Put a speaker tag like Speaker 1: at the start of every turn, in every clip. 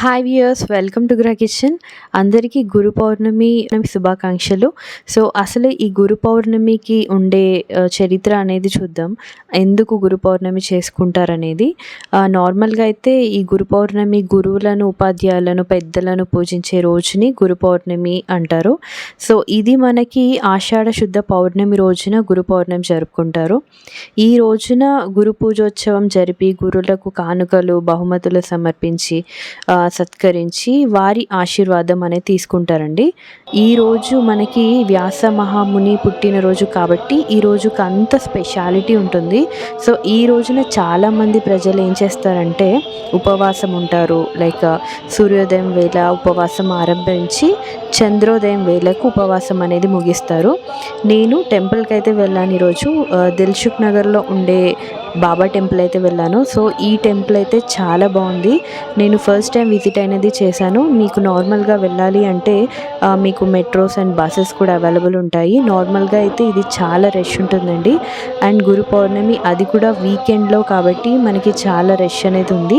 Speaker 1: Hi viewers welcome to గ్రా kitchen అందరికీ గురు పౌర్ణమి శుభాకాంక్షలు. సో అసలు ఈ గురు పౌర్ణమికి ఉండే చరిత్ర అనేది చూద్దాం. ఎందుకు గురు పౌర్ణమి చేసుకుంటారనేది. నార్మల్గా అయితే ఈ గురు పౌర్ణమి గురువులను ఉపాధ్యాయులను పెద్దలను పూజించే రోజుని గురు పౌర్ణమి అంటారు. సో ఇది మనకి ఆషాఢ శుద్ధ పౌర్ణమి రోజున గురు పౌర్ణమి జరుపుకుంటారు. ఈ రోజున గురు పూజోత్సవం జరిపి గురువులకు కానుకలు బహుమతులు సమర్పించి సత్కరించి వారి ఆశీర్వాదం అనేది తీసుకుంటారండి. ఈరోజు మనకి వ్యాస మహాముని పుట్టినరోజు కాబట్టి ఈ రోజుకి అంత స్పెషాలిటీ ఉంటుంది. సో ఈ రోజున చాలామంది ప్రజలు ఏం చేస్తారంటే ఉపవాసం ఉంటారు. లైక్ సూర్యోదయం వేళ ఉపవాసం ఆరంభించి చంద్రోదయం వేళకు ఉపవాసం అనేది ముగిస్తారు. నేను టెంపుల్కి అయితే వెళ్ళాను ఈరోజు ఆ, దిల్సుఖ్ నగర్లో ఉండే బాబా టెంపుల్ అయితే వెళ్ళాను. సో ఈ టెంపుల్ అయితే చాలా బాగుంది. నేను ఫస్ట్ టైం విజిట్ అయినది చేశాను. మీకు నార్మల్గా వెళ్ళాలి అంటే మీకు మీకు మెట్రోస్ అండ్ బస్సెస్ కూడా అవైలబుల్ ఉంటాయి. నార్మల్గా అయితే ఇది చాలా రష్ ఉంటుందండి. అండ్ గురు పౌర్ణమి అది కూడా వీకెండ్లో కాబట్టి మనకి చాలా రష్ అనేది ఉంది.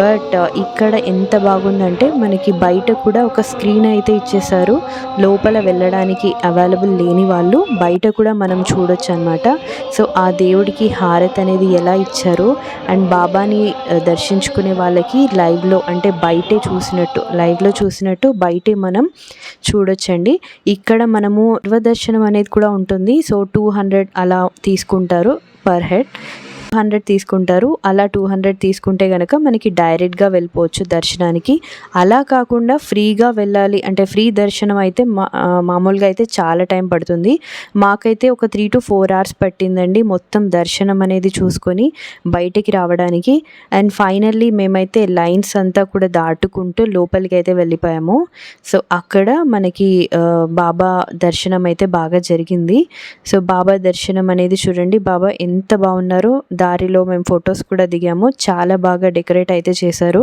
Speaker 1: బట్ uh, ఇక్కడ ఎంత బాగుందంటే మనకి బయట కూడా ఒక స్క్రీన్ అయితే ఇచ్చేసారు లోపల వెళ్ళడానికి అవైలబుల్ లేని వాళ్ళు బయట కూడా మనం చూడొచ్చు అనమాట సో ఆ దేవుడికి హారత్ అనేది ఎలా ఇచ్చారు? అండ్ బాబాని uh, దర్శించుకునే వాళ్ళకి లైవ్లో అంటే బయటే చూసినట్టు లైవ్లో చూసినట్టు బయటే మనం చూడొచ్చండి ఇక్కడ మనము దర్శనం అనేది కూడా ఉంటుంది. సో టూ హండ్రెడ్ అలా తీసుకుంటారు పర్ హెడ్ హండ్రెడ్ తీసుకుంటారు. అలా టూ హండ్రెడ్ తీసుకుంటే కనుక మనకి డైరెక్ట్గా వెళ్ళిపోవచ్చు దర్శనానికి. అలా కాకుండా ఫ్రీగా వెళ్ళాలి అంటే ఫ్రీ దర్శనం అయితే మా మామూలుగా అయితే చాలా టైం పడుతుంది. మాకైతే ఒక త్రీ టు ఫోర్ అవర్స్ పట్టిందండి మొత్తం దర్శనం అనేది చూసుకొని బయటికి రావడానికి. అండ్ ఫైనల్లీ మేమైతే లైన్స్ అంతా కూడా దాటుకుంటూ లోపలికి అయితే వెళ్ళిపోయాము. సో అక్కడ మనకి బాబా దర్శనం అయితే బాగా జరిగింది. సో బాబా దర్శనం అనేది చూడండి బాబా ఎంత బాగున్నారో దారిలో మేము ఫొటోస్ కూడా దిగాము. చాలా బాగా డెకరేట్ అయితే చేశారు.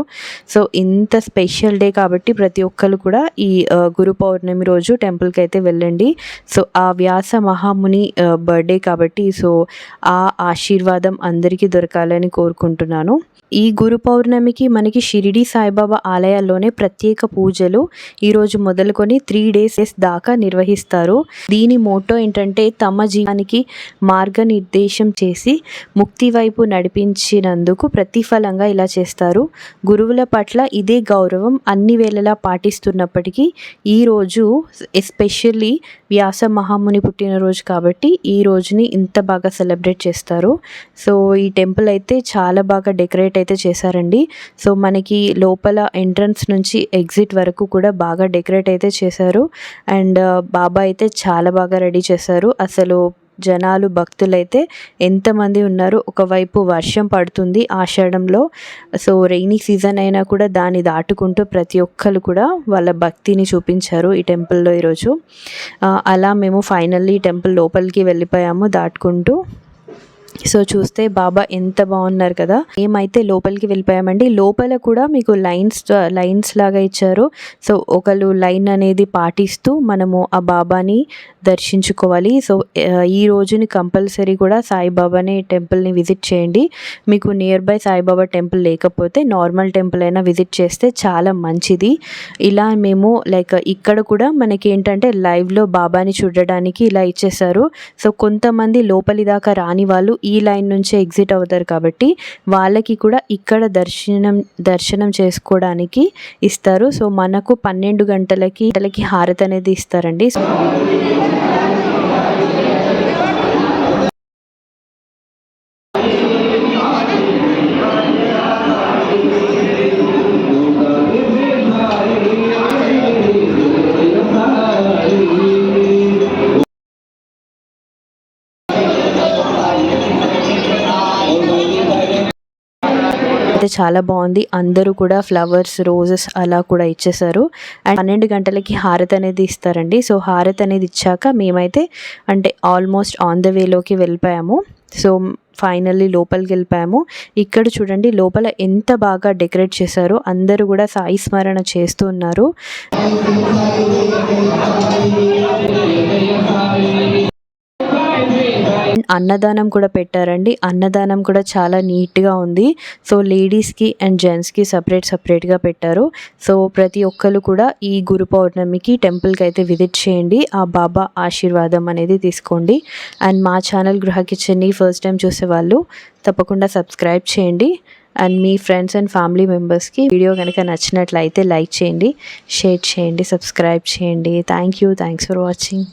Speaker 1: సో ఇంత స్పెషల్ డే కాబట్టి ప్రతి ఒక్కరు కూడా ఈ గురు పౌర్ణమి రోజు టెంపుల్కి అయితే వెళ్ళండి. సో ఆ వ్యాస మహాముని బర్త్డే కాబట్టి సో ఆ ఆశీర్వాదం అందరికీ దొరకాలని కోరుకుంటున్నాను. ఈ గురు పౌర్ణమికి మనకి షిరిడి సాయిబాబా ఆలయాల్లోనే ప్రత్యేక పూజలు ఈరోజు మొదలుకొని త్రీ డేస్ దాకా నిర్వహిస్తారు. దీని మోటో ఏంటంటే తమ జీవానికి మార్గనిర్దేశం చేసి ముక్తి వైపు నడిపించినందుకు ప్రతిఫలంగా ఇలా చేస్తారు. గురువుల పట్ల ఇదే గౌరవం అన్ని వేళలా పాటిస్తున్నప్పటికీ ఈరోజు ఎస్పెషల్లీ వ్యాస మహాముని పుట్టినరోజు కాబట్టి ఈ రోజుని ఇంత బాగా సెలబ్రేట్ చేస్తారు. సో ఈ టెంపుల్ అయితే చాలా బాగా డెకరేట్ అయితే చేశారండి. సో మనకి లోపల ఎంట్రన్స్ నుంచి ఎగ్జిట్ వరకు కూడా బాగా డెకరేట్ అయితే చేశారు. అండ్ బాబా అయితే చాలా బాగా రెడీ చేశారు. అసలు జనాలు భక్తులైతే ఎంతమంది ఉన్నారు ఒకవైపు వర్షం పడుతుంది ఆషాఢంలో. సో రెయినీ సీజన్ అయినా కూడా దాన్ని దాటుకుంటూ ప్రతి ఒక్కరు కూడా వాళ్ళ భక్తిని చూపించారు ఈ టెంపుల్లో ఈరోజు. అలా మేము ఫైనల్లీ టెంపుల్ లోపలికి వెళ్ళిపోయాము దాటుకుంటూ సో చూస్తే బాబా ఎంత బాగున్నారు కదా. మేమైతే లోపలికి వెళ్ళిపోయామండి. లోపల కూడా మీకు లైన్స్ లైన్స్ లాగా ఇచ్చారు. సో ఒకళ్ళు లైన్ అనేది పాటిస్తూ మనము ఆ బాబాని దర్శించుకోవాలి. సో ఈ రోజుని కంపల్సరీ కూడా సాయిబాబాని టెంపుల్ని విజిట్ చేయండి. మీకు నియర్ బై సాయిబాబా టెంపుల్ లేకపోతే నార్మల్ టెంపుల్ అయినా విజిట్ చేస్తే చాలా మంచిది. ఇలా మేము లైక్ ఇక్కడ కూడా మనకి ఏంటంటే లైవ్లో బాబాని చూడడానికి ఇలా ఇచ్చేసారు సో కొంతమంది లోపలి దాకా రాని వాళ్ళు ఈ లైన్ నుంచి ఎగ్జిట్ అవుతారు కాబట్టి వాళ్ళకి కూడా ఇక్కడ దర్శనం దర్శనం చేసుకోవడానికి ఇస్తారు. సో మనకు పన్నెండు గంటలకి గంటలకి హారతి అనేది ఇస్తారండి. అయితే చాలా బాగుంది. అందరూ కూడా ఫ్లవర్స్ రోజెస్ అలా కూడా ఇచ్చేసారు. అండ్ పన్నెండు గంటలకి హారతి అనేది ఇస్తారండి. సో హారతి అనేది ఇచ్చాక మేమైతే అంటే ఆల్మోస్ట్ ఆన్ ద వేలోకి వెళ్ళిపోయాము. సో ఫైనల్లీ లోపలికి వెళ్ళిపోయాము. ఇక్కడ చూడండి లోపల ఎంత బాగా డెకరేట్ చేశారో అందరూ కూడా సాయి స్మరణ చేస్తూ ఉన్నారు. అండ్ అన్నదానం కూడా పెట్టారండి. అన్నదానం కూడా చాలా నీట్గా ఉంది. సో లేడీస్కి అండ్ జెంట్స్కి సపరేట్ సపరేట్గా పెట్టారు. సో ప్రతి ఒక్కరు కూడా ఈ గురు పౌర్ణమికి టెంపుల్కి అయితే విజిట్ చేయండి. ఆ బాబా ఆశీర్వాదం అనేది తీసుకోండి. అండ్ మా ఛానల్ గృహ కిచెన్ని ఫస్ట్ టైం చూసేవాళ్ళు తప్పకుండా సబ్స్క్రైబ్ చేయండి. అండ్ మీ ఫ్రెండ్స్ అండ్ ఫ్యామిలీ మెంబర్స్కి వీడియో కనుక నచ్చినట్లయితే లైక్ చేయండి షేర్ చేయండి సబ్స్క్రైబ్ చేయండి. Thank you thanks for watching.